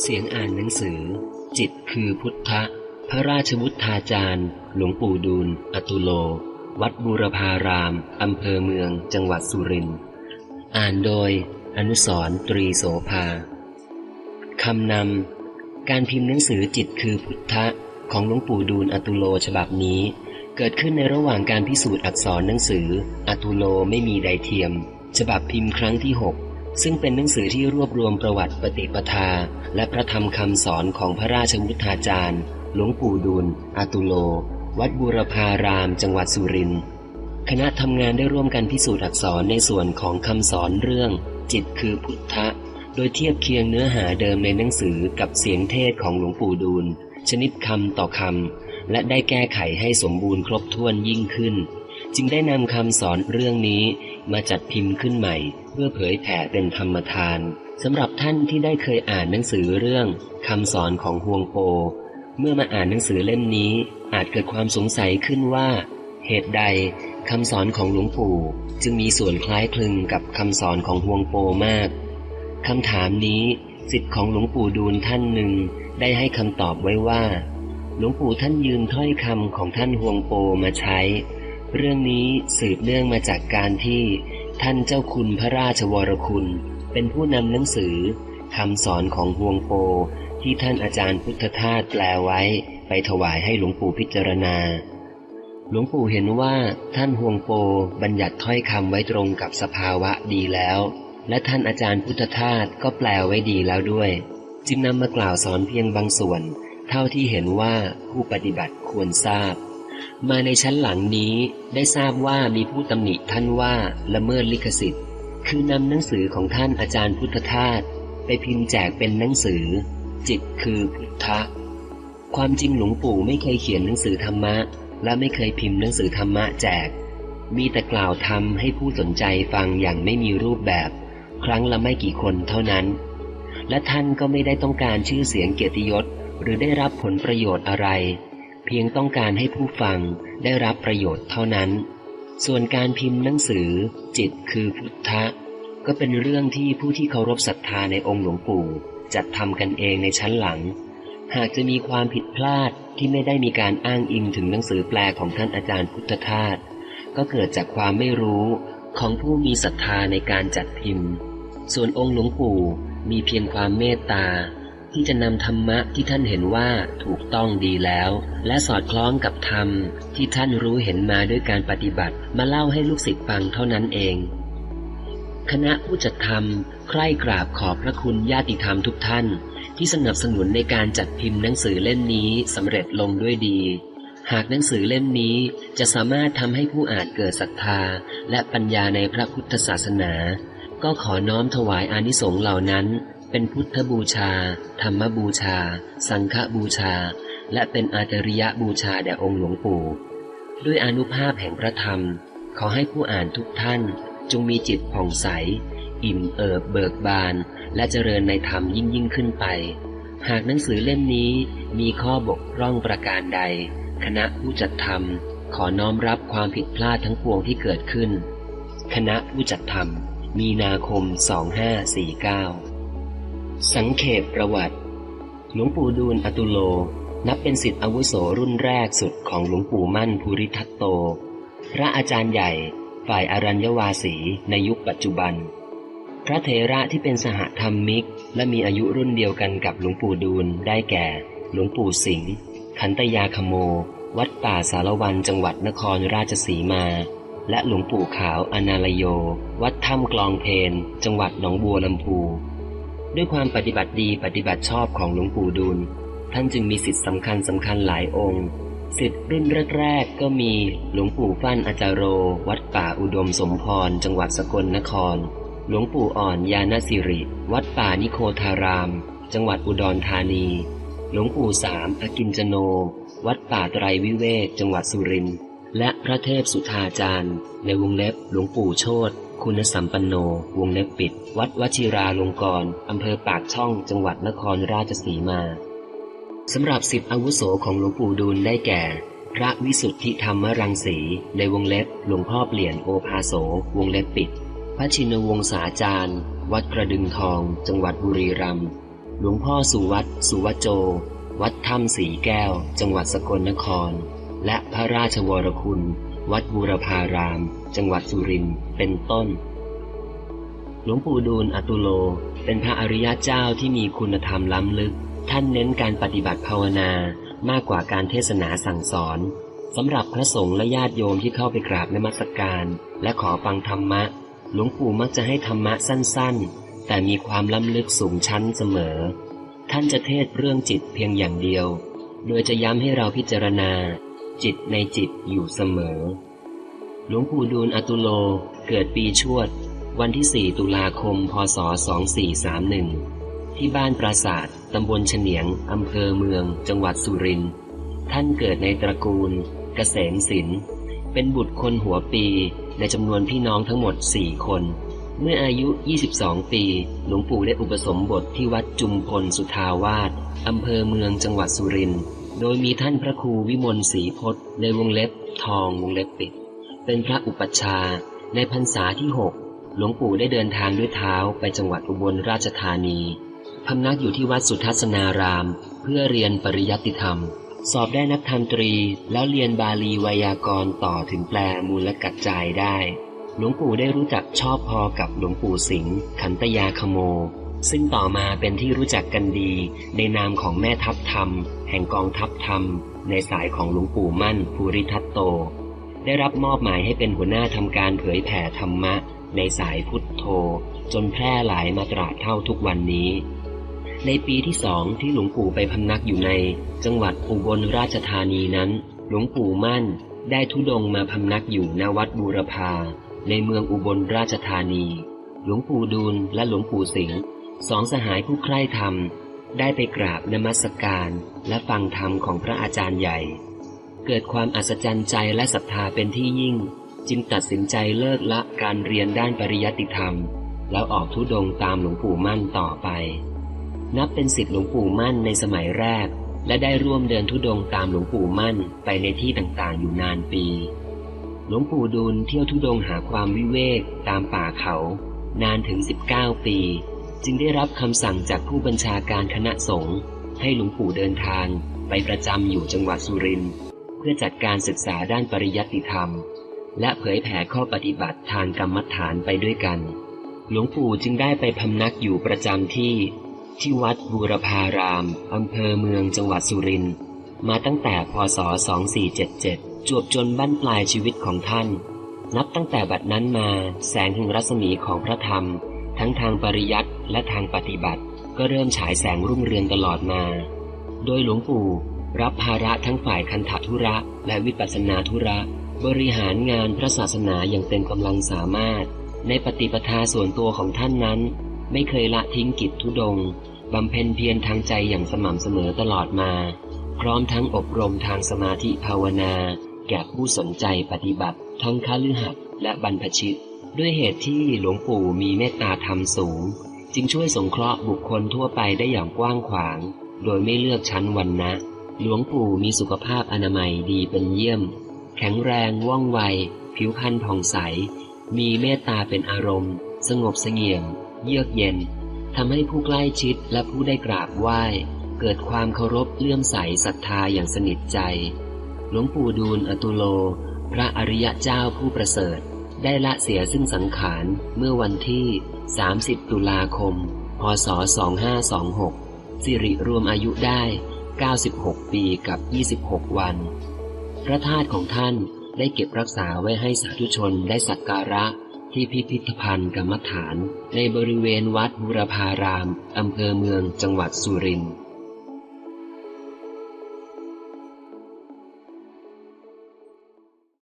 เสียงอ่านหนังสือ จิตคือพุทธะ พระราชวุฒาจารย์ หลวงปู่ดูล อตุโล วัดบูรพาราม อำเภอเมือง จังหวัดสุรินทร์ อ่านโดย อนุสรตรีโสภา คำนำ การพิมพ์หนังสือจิตคือพุทธะ ของหลวงปู่ดูล อตุโลฉบับนี้ เกิดขึ้นในระหว่างการพิสูจน์อักษรหนังสือ อตุโลไม่มีไดเทียม ฉบับพิมพ์ครั้งที่ 6 ซึ่งเป็นหนังสือที่รวบรวมประวัติปฏิปทา และพระธรรมคำสอนของพระราชวุฒาจารย์ หลวงปู่ดูลอตุโล วัดบูรพาราม จังหวัดสุรินทร์คณะทำงานได้ร่วมกันพิสูจน์อักษรในส่วนของคำสอนเรื่อง จิตคือพุทธะ โดยเทียบเคียงเนื้อหาเดิมในหนังสือกับเสียงเทศของหลวงปู่ดูล ชนิดคำต่อคำและได้แก้ไขให้สมบูรณ์ครบถ้วนยิ่งขึ้น จึงได้นำคำสอนเรื่องนี้มาจัดพิมพ์ขึ้นใหม่ เพื่อเผยแผ่เป็นธรรมทานสำหรับท่านที่ได้เคยอ่านหนังสือเรื่องคำสอนของฮวงโป เมื่อมาอ่านหนังสือเล่มนี้ อาจเกิดความสงสัยขึ้นว่า เหตุใดคำสอนของหลวงปู่ จึงมีส่วนคล้ายคลึงกับคำสอนของฮวงโปมากคำถามนี้สิทธิ์ของหลวงปู่ดูลท่านหนึ่งได้ให้คำตอบไว้ว่า หลวงปู่ท่านยืมถ้อยคำของท่านฮวงโปมาใช้ เรื่องนี้สืบเนื่องมาจากการที่ท่านเจ้าคุณพระราชวรคุณ เป็นผู้นำหนังสือคำสอนของฮวงโปที่ท่านอาจารย์พุทธทาสแปลไว้ไปถวายให้หลวงปู่พิจารณา หลวงปู่เห็นว่าท่านฮวงโปบัญญัติถ้อยคำไว้ตรงกับสภาวะดีแล้ว และท่านอาจารย์พุทธทาสก็แปลไว้ดีแล้วด้วย จึงนำมากล่าวสอนเพียงบางส่วน เท่าที่เห็นว่าผู้ปฏิบัติควรทราบ มาในชั้นหลังนี้ได้ทราบว่ามีผู้ตำหนิท่านว่าละเมิดลิขสิทธิ์ คือนำหนังสือของท่านอาจารย์พุทธทาสไปพิมพ์แจกเป็นหนังสือ จิตคือพุทธะ ความจริงหลวงปู่ไม่เคยเขียนหนังสือธรรมะ และไม่เคยพิมพ์หนังสือธรรมะแจก มีแต่กล่าวทำให้ผู้สนใจฟังอย่างไม่มีรูปแบบ ครั้งละไม่กี่คนเท่านั้น และท่านก็ไม่ได้ต้องการชื่อเสียงเกียรติยศหรือได้รับผลประโยชน์อะไร เพียงต้องการให้ผู้ฟังได้รับประโยชน์เท่านั้น ส่วนการพิมพ์หนังสือ จิตคือพุทธะ ก็เป็นเรื่องที่ผู้ที่เคารพศรัทธาในองค์หลวงปู่จัดทำกันเองในชั้นหลัง หากจะมีความผิดพลาดที่ไม่ได้มีการอ้างอิงถึงหนังสือแปลของท่านอาจารย์พุทธทาสก็เกิดจากความไม่รู้ของผู้มีศรัทธาในการจัดพิมพ์ ส่วนองค์หลวงปู่มีเพียงความเมตตา ที่จะนำธรรมะที่ท่านเห็นว่าถูกต้องดีแล้ว และสอดคล้องกับธรรมที่ท่านรู้เห็นมาด้วยการปฏิบัติ มาเล่าให้ลูกศิษย์ฟังเท่านั้นเอง คณะผู้จัดทำใคร่กราบขอบพระคุณญาติธรรมทุกท่าน ที่สนับสนุนในการจัดพิมพ์หนังสือเล่มนี้สำเร็จลงด้วยดี หากหนังสือเล่มนี้จะสามารถทำให้ผู้อ่านเกิดศรัทธา และปัญญาในพระพุทธศาสนา ก็ขอน้อมถวายอานิสงส์เหล่านั้น เป็นพุทธบูชา ธรรมบูชา สังฆบูชา และเป็นอาจริยบูชาแด่องค์หลวงปู่ ด้วยอนุภาพแห่งพระธรรม ขอให้ผู้อ่านทุกท่านจงมีจิตผ่องใส อิ่มเอิบเบิกบาน และเจริญในธรรมยิ่งยิ่งขึ้นไป หากหนังสือเล่มนี้มีข้อบกพร่องประการใด คณะผู้จัดทำขอน้อมรับความผิดพลาดทั้งปวงที่เกิดขึ้น คณะผู้จัดทำมีนาคม 2549 สังเขปประวัติ หลวงปู่ดูลอตุโล นับเป็นสิทธิอาวุโสรุ่นแรกสุดของหลวงปู่มั่นภูริทัตโต พระอาจารย์ใหญ่ฝ่ายอารัญญวาสีในยุคปัจจุบัน พระเถระที่เป็นสหธรรมิก และมีอายุรุ่นเดียวกันกับหลวงปู่ดูลได้แก่ หลวงปู่สิงห์ขันตยาคโม วัดป่าสารวันจังหวัดนครราชสีมา และหลวงปู่ขาวอนาลโย วัดถ้ำกลองเพนจังหวัดหนองบัวลำพู ด้วยความปฏิบัติดีปฏิบัติชอบของหลวงปู่ดูล ท่านจึงมีสิทธิสำคัญสำคัญหลายองค์สิทธิ์รุ่นแรกๆก็มีหลวงปู่ฟั่นอาจารโร วัดป่าอุดมสมพร จังหวัดสกลนคร หลวงปู่อ่อนยานสิริ วัดป่านิโคธาราม จังหวัดอุดรธานี หลวงปู่สามอกินจโน วัดป่าไตรวิเวกจังหวัดสุรินทร์ และพระเทพสุธาจารย์ ในวงเล็บหลวงปู่โชตคุณสัมปันโน วงเล็บปิด วัดวชิราลงกรณ์อำเภอปากช่องจังหวัดนครราชสีมาสำหรับสิทธิอาวุโสของหลวงปู่ดูลได้แก่ พระวิสุทธิธรรมรังสี ในวงเล็บหลวงพ่อเปลี่ยนโอภาโส วงเล็บปิด พระชินวงศาจารย์ วัดกระดึงทอง จังหวัดบุรีรัมย์หลวงพ่อสุวัตสุวัจโจ วัดถ้ำสีแก้ว จังหวัดสกลนคร และพระราชวรคุณ วัดบูรพาราม จังหวัดสุรินทร์เป็นต้น หลวงปู่ดูลอตุโล เป็นพระอริยะเจ้าที่มีคุณธรรมล้ำลึก ท่านเน้นการปฏิบัติภาวนามากกว่าการเทศนาสั่งสอนสำหรับพระสงฆ์และญาติโยมที่เข้าไปกราบนมัสการ และขอฟังธรรมะ หลวงปู่มักจะให้ธรรมะสั้นๆ แต่มีความล้ำลึกสูงชั้นเสมอ ท่านจะเทศเรื่องจิตเพียงอย่างเดียว โดยจะย้ำให้เราพิจารณา จิตในจิตอยู่เสมอ หลวงปู่ดูลอตุโลเกิดปีชวด วันที่ 4 ตุลาคม พศ 2431 ที่บ้านปราศาสตร์ตำบลเฉนียง อำเภอเมือง จังหวัดสุรินทร์ ท่านเกิดในตระกูล เกษมศิลป์ เป็นบุตรคนหัวปีในจำนวนพี่น้องทั้งหมด 4 คนเมื่ออายุ 22 ปี หลวงปู่ได้อุปสมบทที่วัดจุมพลสุทาวาส อำเภอเมืองจังหวัดสุรินทร์ โดยมีท่านพระครูวิมลศรีพจน์ในวงเล็บทองวงเล็บปิด เป็นพระอุปัชฌาย์ในพรรษาที่6หลวงปู่ได้เดินทางด้วยเท้าไปจังหวัดอุบลราชธานีพำนักอยู่ที่วัดสุทัศนาราม เพื่อเรียนปริยัติธรรม สอบได้นักธรรมตรี แล้วเรียนบาลีไวยากรณ์ต่อถึงแปลมูลกัจจายได้ หลวงปู่ได้รู้จักชอบพอกับหลวงปู่สิงห์ขันตยาคโม ซึ่งต่อมาเป็นที่รู้จักกันดีในนามของแม่ทัพธรรม แห่งกองทัพธรรม ในสายของหลวงปู่มั่นภูริทัตโต ได้รับมอบหมายให้เป็นหัวหน้าทำการเผยแผ่ธรรมะ ในสายพุทโธ จนแพร่หลายมาตราเท่าทุกวันนี้ ในปีที่สองที่หลวงปู่ไปพำนักอยู่ใน จังหวัดอุบลราชธานีนั้น หลวงปู่มั่นได้ทุดงมาพำนักอยู่ณวัดบูรพาในเมืองอุบลราชธานี หลวงปู่ดูลและหลวงปู่สิงห์ สองสหายผู้ใคร่ธรรม ได้ไปกราบนมัสการและฟังธรรมของพระอาจารย์ใหญ่ เกิดความอัศจรรย์ใจและศรัทธาเป็นที่ยิ่ง จึงตัดสินใจเลิกละการเรียนด้านปริยัติธรรม แล้วออกทุดงตามหลวงปู่มั่นต่อไป นับเป็นสิทธิหลวงปู่มั่นในสมัยแรก และได้ร่วมเดินทุดงตามหลวงปู่มั่นไปในที่ต่างๆ อยู่นานปีหลวงปู่ดูลเที่ยวทุดงหาความวิเวกตามป่าเขา นานถึง 19 ปี จึงได้รับคำสั่งจากผู้บัญชาการคณะสงฆ์ให้หลวงปู่เดินทางไปประจำอยู่จังหวัดสุรินทร์เพื่อจัดการศึกษาด้านปริยัติธรรม และเผยแผ่ข้อปฏิบัติทางกรรมฐานไปด้วยกัน หลวงปู่จึงได้ไปพำนักอยู่ประจำที่ ที่วัดบูรพารามอำเภอเมืองจังหวัดสุรินทร์มาตั้งแต่พศ 2477 จวบจนบั้นปลายชีวิตของท่าน นับตั้งแต่บัดนั้นมาแสงแห่งรัศมีของพระธรรม ทั้งทางปริยัติและทางปฏิบัติ ก็เริ่มฉายแสงรุ่งเรืองตลอดมา โดยหลวงปู่รับภาระทั้งฝ่ายคันธทุระและวิปัสสนาธุระ บริหารงานพระศาสนาอย่างเต็มกำลังสามารถ ในปฏิปทาส่วนตัวของท่านนั้น ไม่เคยละทิ้งกิจทุดงบำเพ็ญเพียรทางใจอย่างสม่ำเสมอตลอดมา พร้อมทั้งอบรมทางสมาธิภาวนา แก่ผู้สนใจปฏิบัติ ทั้งคฤหัสถ์และบรรพชิต ด้วยเหตุที่หลวงปู่มีเมตตาธรรมสูง จึงช่วยสงเคราะห์บุคคลทั่วไปได้อย่างกว้างขวาง โดยไม่เลือกชั้นวรรณะ หลวงปู่มีสุขภาพอนามัยดีเป็นเยี่ยม แข็งแรงว่องไว ผิวพรรณผ่องใส มีเมตตาเป็นอารมณ์ สงบเสงี่ยม เยือกเย็นทำให้ผู้ใกล้ชิดและผู้ได้กราบไหว้ เกิดความเคารพเลื่อมใสศรัทธาอย่างสนิทใจ หลวงปู่ดูลอตุโล พระอริยเจ้าผู้ประเสริฐ ได้ละเสียซึ่งสังขารเมื่อวันที่ 30 ตุลาคม พศ 2526 สิริรวมอายุได้ 96 ปีกับ 26 วัน พระธาตุของท่านได้เก็บรักษาไว้ให้สาธุชนได้สักการะที่พิพิธภัณฑ์กรรมฐาน ในบริเวณวัดบุรพาราม อำเภอเมืองจังหวัดสุรินทร์